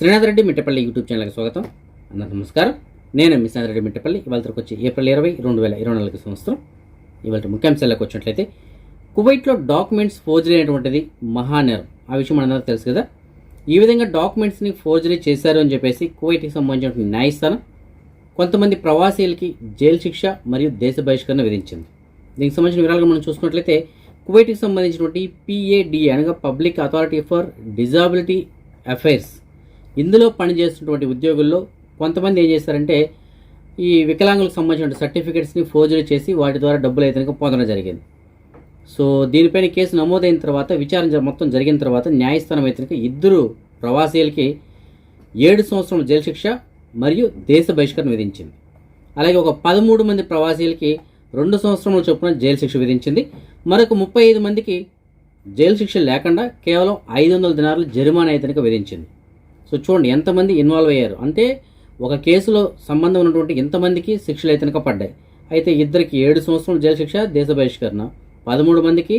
Srinath Reddy Mittapalli YouTube ఛానల్కి స్వాగతం. అందరికీ నమస్కారం. నేను మీ రెడ్డి మిట్టపల్లి. ఇవాళ వచ్చి ఏప్రిల్ ఇరవై రెండు వేల ఇరవై నాలుగు సంవత్సరం. ఇవాళ ముఖ్యాంశాలకు వచ్చినట్లయితే కువైట్లో డాక్యుమెంట్స్ ఫోర్జరీ అనేటువంటిది మహానేరం. ఆ విషయం మనందరూ తెలుసు కదా. ఈ విధంగా డాక్యుమెంట్స్ని ఫోర్జరీ చేశారు అని చెప్పేసి కువైట్కి సంబంధించిన న్యాయస్థానం కొంతమంది ప్రవాసీలకి జైలు శిక్ష మరియు దేశ బహిష్కరణ విధించింది. దీనికి సంబంధించిన వివరాలు మనం చూసుకున్నట్లయితే కువైట్కి సంబంధించినటువంటి పిఏడి అనగా public authority for disability affairs ఇందులో పనిచేస్తున్నటువంటి ఉద్యోగుల్లో కొంతమంది ఏం చేస్తారంటే ఈ వికలాంగులకు సంబంధించిన సర్టిఫికెట్స్ని ఫోర్జరీ చేసి వాటి ద్వారా డబ్బులు అయితే పొందడం జరిగింది. సో దీనిపైన కేసు నమోదైన తర్వాత విచారణ మొత్తం జరిగిన తర్వాత న్యాయస్థానం అయితే ఇద్దరు ప్రవాసీలకి ఏడు సంవత్సరం జైలు శిక్ష మరియు దేశ బహిష్కరణ విధించింది. అలాగే ఒక పదమూడు మంది ప్రవాసీలకి రెండు సంవత్సరముల చొప్పున జైలు శిక్ష విధించింది. మరొక ముప్పై ఐదు మందికి జైలు శిక్ష లేకుండా కేవలం ఐదు వందల దినారులు జరిమానా అయితే విధించింది. సో చూడండి ఎంతమంది ఇన్వాల్వ్ అయ్యారు? అంటే ఒక కేసులో సంబంధం ఉన్నటువంటి ఇంతమందికి శిక్షలు అయితే పడ్డాయి? అయితే ఇద్దరికి ఏడు సంవత్సరాల జైలు శిక్ష దేశ బహిష్కరణ. పదమూడు మందికి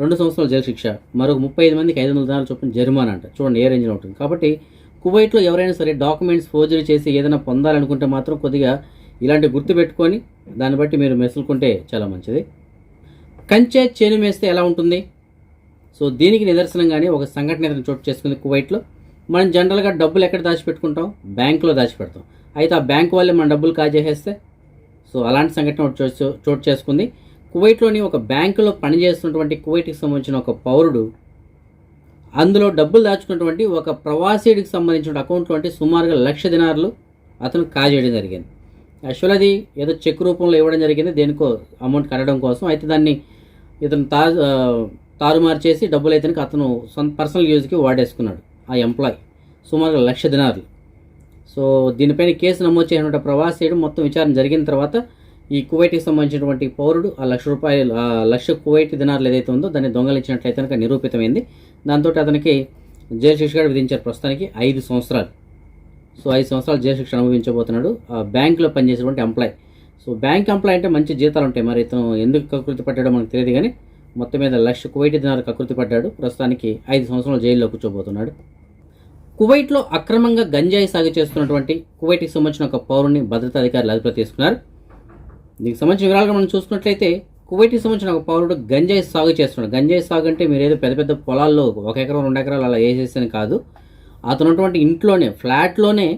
రెండు సంవత్సరాల జైలు శిక్ష. మరొక ముప్పై ఐదు మందికి ఐదు వందల దినాలు చొప్పున జరిమానా అంట. చూడండి ఏ రేంజ్లో ఉంటుంది? కాబట్టి కువైట్లో ఎవరైనా సరే డాక్యుమెంట్స్ ఫోర్జరీ చేసి ఏదైనా పొందాలనుకుంటే మాత్రం కొద్దిగా ఇలాంటి గుర్తు పెట్టుకొని దాన్ని బట్టి మీరు మెసులుకుంటే చాలా మంచిది. కంచె చేను మేస్తే ఎలా ఉంటుంది? సో దీనికి నిదర్శనంగానే ఒక సంఘటన ఏదైనా చోటు చేసుకుంది కువైట్లో. మనం జనరల్గా డబ్బులు ఎక్కడ దాచిపెట్టుకుంటాం? బ్యాంకులో దాచిపెడతాం. అయితే ఆ బ్యాంక్ వాళ్ళే మన డబ్బులు కాజేసేస్తే? సో అలాంటి సంఘటన చోటు చోటు చేసుకుంది. కువైట్లోని ఒక బ్యాంకులో పనిచేస్తున్నటువంటి కువైట్కి సంబంధించిన ఒక పౌరుడు అందులో డబ్బులు దాచుకున్నటువంటి ఒక ప్రవాసీడికి సంబంధించిన అకౌంట్లో అంటే సుమారుగా లక్ష దినార్లు అతను కాజేయడం జరిగింది. యాక్చువల్ అది ఏదో చెక్ రూపంలో ఇవ్వడం జరిగింది. దేనికో అమౌంట్ కట్టడం కోసం. అయితే దాన్ని ఇతను తా తారుమారు చేసి డబ్బులు అయితే అతను సొంత పర్సనల్ యూజ్కి వాడేసుకున్నాడు. ఆ ఎంప్లాయ్ సుమారుగా లక్ష దినాలు సో దీనిపైన కేసు నమోదు చేయనటువంటి ప్రవాసీయుడు మొత్తం విచారణ జరిగిన తర్వాత ఈ కువైట్కి సంబంధించినటువంటి పౌరుడు ఆ లక్ష రూపాయలు ఆ లక్ష కువైట్ దినార్లు ఏదైతే ఉందో దాన్ని దొంగలించినట్లయితే కనుక నిరూపితమైంది. దాంతో అతనికి జైలు శిక్ష విధించారు ప్రస్తుతానికి ఐదు సంవత్సరాలు. సో ఐదు సంవత్సరాలు జైలు శిక్ష అనుభవించబోతున్నాడు. ఆ బ్యాంకులో పనిచేసేటువంటి ఎంప్లాయ్ సో బ్యాంక్ ఎంప్లాయ్ అంటే మంచి జీతాలు ఉంటాయి. మరి ఇతను ఎందుకు కకృతి పడ్డాడో మనకు తెలియదు కానీ మొత్తం మీద లక్ష కువైట్ దినాలు కకృతి పడ్డాడు. ప్రస్తుతానికి ఐదు సంవత్సరాలు జైల్లో కూర్చోబోతున్నాడు. కువైట్లో అక్రమంగా గంజాయి సాగు చేస్తున్నటువంటి కువైట్కి సంబంధించిన ఒక పౌరుని భద్రతా అధికారులు అదుపులో తీసుకున్నారు. దీనికి సంబంధించిన వివరాలుగా మనం చూసుకున్నట్లయితే కువైట్కి సంబంధించిన ఒక పౌరుడు గంజాయి సాగు చేస్తున్నాడు. గంజాయి సాగు అంటే మీరు ఏదో పెద్ద పెద్ద పొలాల్లో ఒక ఎకరం రెండు ఎకరాలు అలా వేసేసాను కాదు. అతను ఉన్నటువంటి ఇంట్లోనే ఫ్లాట్లోనే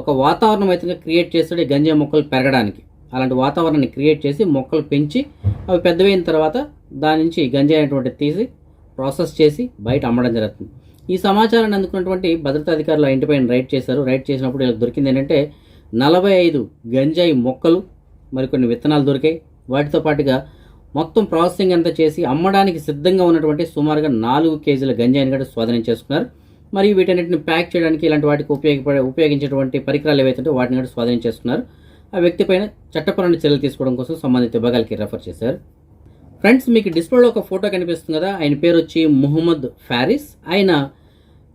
ఒక వాతావరణం అయితే క్రియేట్ చేస్తాడు ఈ గంజాయి మొక్కలు పెరగడానికి. అలాంటి వాతావరణాన్ని క్రియేట్ చేసి మొక్కలు పెంచి అవి పెద్దవైన తర్వాత దాని నుంచి గంజాయి అనేటువంటి తీసి ప్రాసెస్ చేసి బయట అమ్మడం జరుగుతుంది. ఈ సమాచారాన్ని అందుకున్నటువంటి భద్రతా అధికారులు ఆ ఇంటిపైన రైడ్ చేశారు. రైడ్ చేసినప్పుడు ఇలా దొరికింది ఏంటంటే నలభై ఐదు గంజాయి మొక్కలు మరికొన్ని విత్తనాలు దొరికాయి. వాటితో పాటుగా మొత్తం ప్రాసెసింగ్ అంతా చేసి అమ్మడానికి సిద్ధంగా ఉన్నటువంటి సుమారుగా నాలుగు కేజీల గంజాయిని కూడా స్వాధీనం చేసుకున్నారు. మరియు వీటన్నిటిని ప్యాక్ చేయడానికి ఇలాంటి వాటికి ఉపయోగపడే ఉపయోగించేటువంటి పరికరాలు ఏవైతే వాటిని కూడా స్వాధీనం చేసుకున్నారు. ఆ వ్యక్తి పైన చట్టపరమైన చర్యలు తీసుకోవడం కోసం సంబంధిత విభాగాలకి రెఫర్ చేశారు. ఫ్రెండ్స్ మీకు డిస్ప్లేలో ఒక ఫోటో కనిపిస్తుంది కదా? ఆయన పేరు వచ్చి ముహమ్మద్ ఫారిస్. ఆయన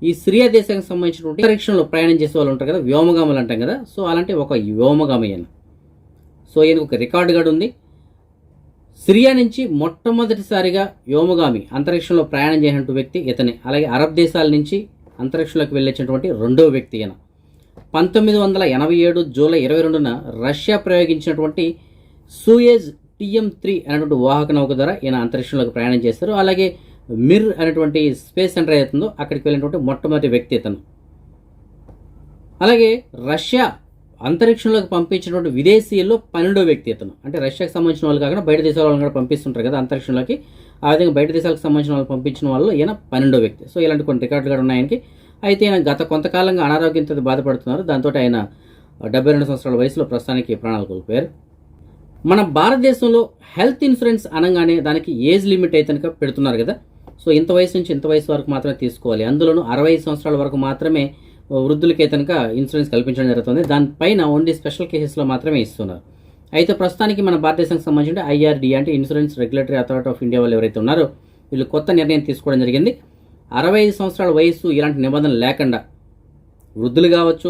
ఈ సిరియా దేశానికి సంబంధించినటువంటి అంతరిక్షంలో ప్రయాణం చేసే వాళ్ళు ఉంటారు కదా? వ్యోమగాములు అంటాం కదా? సో అలాంటి ఒక వ్యోమగామి ఆయన సో ఈయనకు ఒక రికార్డు కూడా ఉంది. సిరియా నుంచి మొట్టమొదటిసారిగా వ్యోమగామి అంతరిక్షంలో ప్రయాణం చేసినటువంటి వ్యక్తి ఇతనే. అలాగే అరబ్ దేశాల నుంచి అంతరిక్షంలోకి వెళ్ళేసినటువంటి రెండవ వ్యక్తి ఈయన. పంతొమ్మిది వందల ఎనభై ఏడు జూలై ఇరవై రెండున రష్యా ప్రయోగించినటువంటి సూయేజ్ టిఎం త్రీ అనేటువంటి వాహక నౌక ద్వారా ఈయన అంతరిక్షంలోకి ప్రయాణం చేస్తారు అలాగే మిర్ అనేటువంటి స్పేస్ సెంటర్ ఏదైతుందో అక్కడికి వెళ్ళినటువంటి మొట్టమొదటి వ్యక్తి ఇతను. అలాగే రష్యా అంతరిక్షంలోకి పంపించినటువంటి విదేశీయుల్లో పన్నెండో వ్యక్తి ఇతను. అంటే రష్యాకి సంబంధించిన వాళ్ళు కాకుండా బయట దేశాల వాళ్ళని కూడా పంపిస్తుంటారు కదా అంతరిక్షంలోకి. ఆ విధంగా బయట దేశాలకు సంబంధించిన వాళ్ళు పంపించిన వాళ్ళు ఈయన పన్నెండో వ్యక్తి. సో ఇలాంటి కొన్ని రికార్డులు కూడా ఉన్నాయని అయితే ఈయన గత కొంతకాలంగా అనారోగ్యంతో బాధపడుతున్నారు. దాంతో ఆయన డెబ్బై రెండు సంవత్సరాల వయసులో ప్రస్తుతానికి ప్రాణాలు కోల్పోయారు. మన భారతదేశంలో హెల్త్ ఇన్సూరెన్స్ అనగానే దానికి ఏజ్ లిమిట్ అయితే కనుక పెడుతున్నారు కదా. సో ఇంత వయసు నుంచి ఇంత వయసు వరకు మాత్రమే తీసుకోవాలి. అందులోనూ అరవై ఐదు సంవత్సరాల వరకు మాత్రమే వృద్ధులకి కనుక ఇన్సూరెన్స్ కల్పించడం జరుగుతుంది. దానిపైన ఓన్లీ స్పెషల్ కేసెస్లో మాత్రమే ఇస్తున్నారు. అయితే ప్రస్తుతానికి మన భారతదేశానికి సంబంధించి ఐఆర్డి అంటే insurance regulatory authority of India వాళ్ళు ఎవరైతే ఉన్నారో వీళ్ళు కొత్త నిర్ణయం తీసుకోవడం జరిగింది. అరవై ఐదు సంవత్సరాల వయసు ఇలాంటి నిబంధనలు లేకుండా వృద్ధులు కావచ్చు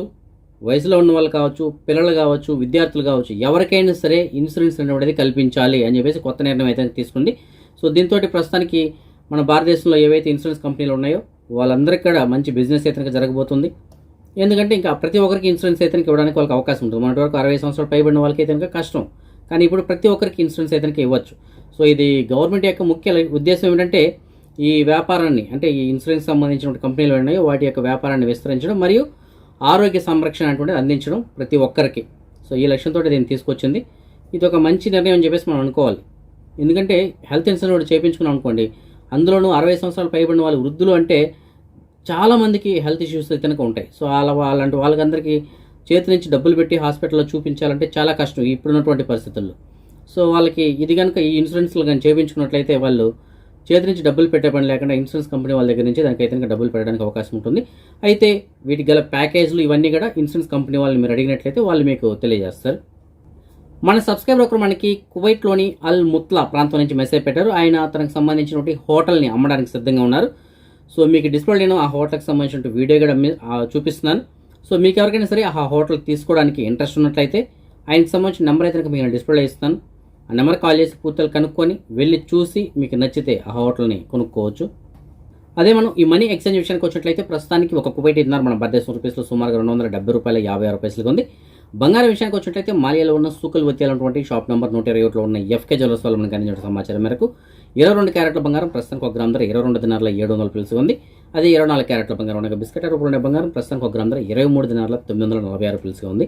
వయసులో ఉన్న వాళ్ళు కావచ్చు పిల్లలు కావచ్చు విద్యార్థులు కావచ్చు ఎవరికైనా సరే ఇన్సూరెన్స్ అనేటువంటిది కల్పించాలి అని చెప్పేసి కొత్త నిర్ణయం అయితే తీసుకుంది. సో దీంతో ప్రస్తుతానికి మన భారతదేశంలో ఏవైతే ఇన్సూరెన్స్ కంపెనీలు ఉన్నాయో వాళ్ళందరికీ కూడా మంచి బిజినెస్ అయితే జరగబోతుంది. ఎందుకంటే ఇంకా ప్రతి ఒక్కరికి ఇన్సూరెన్స్ అయితే ఇవ్వడానికి వాళ్ళకి అవకాశం ఉంటుంది. మొన్నటి వరకు అరవై సంవత్సరాలు పైబడిన వాళ్ళకి అయితే కనుక కష్టం. కానీ ఇప్పుడు ప్రతి ఒక్కరికి ఇన్సూరెన్స్ అయితే ఇవ్వచ్చు. సో ఇది గవర్నమెంట్ యొక్క ముఖ్య ఉద్దేశం ఏంటంటే ఈ వ్యాపారాన్ని అంటే ఈ ఇన్సూరెన్స్ సంబంధించిన కంపెనీలు ఉన్నాయో వాటి యొక్క వ్యాపారాన్ని విస్తరించడం మరియు ఆరోగ్య సంరక్షణ అటువంటిది అందించడం ప్రతి ఒక్కరికి. సో ఈ లక్ష్యంతో దీన్ని తీసుకొచ్చింది. ఇది ఒక మంచి నిర్ణయం అని చెప్పేసి మనం అనుకోవాలి. ఎందుకంటే హెల్త్ ఇన్సూరెన్స్ కూడా చేయించుకున్నాం అనుకోండి అందులోనూ అరవై సంవత్సరాలు పైబడిన వాళ్ళు వృద్ధులు అంటే చాలామందికి హెల్త్ ఇష్యూస్ అయితే కనుక ఉంటాయి. సో అలా అలాంటి వాళ్ళకందరికీ చేతి నుంచి డబ్బులు పెట్టి హాస్పిటల్లో చూపించాలంటే చాలా కష్టం ఇప్పుడున్నటువంటి పరిస్థితుల్లో. సో వాళ్ళకి ఇది కనుక ఈ ఇన్సూరెన్స్లు కానీ చేయించుకున్నట్లయితే వాళ్ళు చేతి నుంచి డబ్బులు పెట్టే పని లేకుండా ఇన్సూరెన్స్ కంపెనీ వాళ్ళ దగ్గర నుంచి దానికి అయితే డబ్బులు పెట్టడానికి అవకాశం ఉంటుంది. అయితే వీటికి గల ప్యాకేజ్లు ఇవన్నీ కూడా ఇన్సూరెన్స్ కంపెనీ వాళ్ళు మీరు అడిగినట్లయితే వాళ్ళు మీకు తెలియజేస్తారు. మన సబ్స్క్రైబర్ ఒకరు మనకి కువైట్లోని అల్ ముత్లా ప్రాంతం నుంచి మెసేజ్ పెట్టారు. ఆయన తనకు సంబంధించినటువంటి హోటల్ని అమ్మడానికి సిద్ధంగా ఉన్నారు. సో మీకు డిస్ప్లే నేను ఆ హోటల్కి సంబంధించిన వీడియో కూడా చూపిస్తున్నాను. సో మీకు ఎవరికైనా సరే ఆ హోటల్ తీసుకోవడానికి ఇంట్రెస్ట్ ఉన్నట్లయితే ఆయనకి సంబంధించిన నెంబర్ అయితే కనుక మీకు డిస్ప్లే ఇస్తాను. ఆ నెంబర్ కాల్ చేసి పూర్తిగా కనుక్కొని వెళ్ళి చూసి మీకు నచ్చితే ఆ హోటల్ని కొనుక్కోవచ్చు. అదే మనం ఈ మనీ ఎక్స్చేంజ్ విషయానికి వచ్చినట్లయితే ప్రస్తుతానికి ఒక కువైట్ ఇద్దరు మన భారతదేశం రూపీస్లో సుమారుగా రెండు వందల డెబ్బై రూపాయల యాభై ఆరు పైసలుగా ఉంది. బంగారం విషయానికి వచ్చినట్లయితే మాలియాలో ఉన్న సూకల్ వచ్చేటువంటి షాప్ నెంబర్ నూట ఇరవై ఒకటిలో ఉన్న ఎఫ్కే జ్యువెల్స్ వాళ్ళు మనకు అందించిన సమాచారం మేరకు ఇరవై రెండు క్యారెట్ల బంగారం ప్రస్తుతానికి ఒక గ్రామ్ ధర ఇరవై రెండు దినాల ఏడు వందల పిలుసు ఉంది. అదే ఇరవై నాలుగు క్యారెట్ల బంగారం ఉన్న బిస్కెట్ రూపంలో ఉండే బంగారం ప్రస్తుతానికి ఒక గ్రామ్ ధర ఇరవై మూడు దినాల తొమ్మిది వందల నలభై ఆరు పిలుసు ఉంది.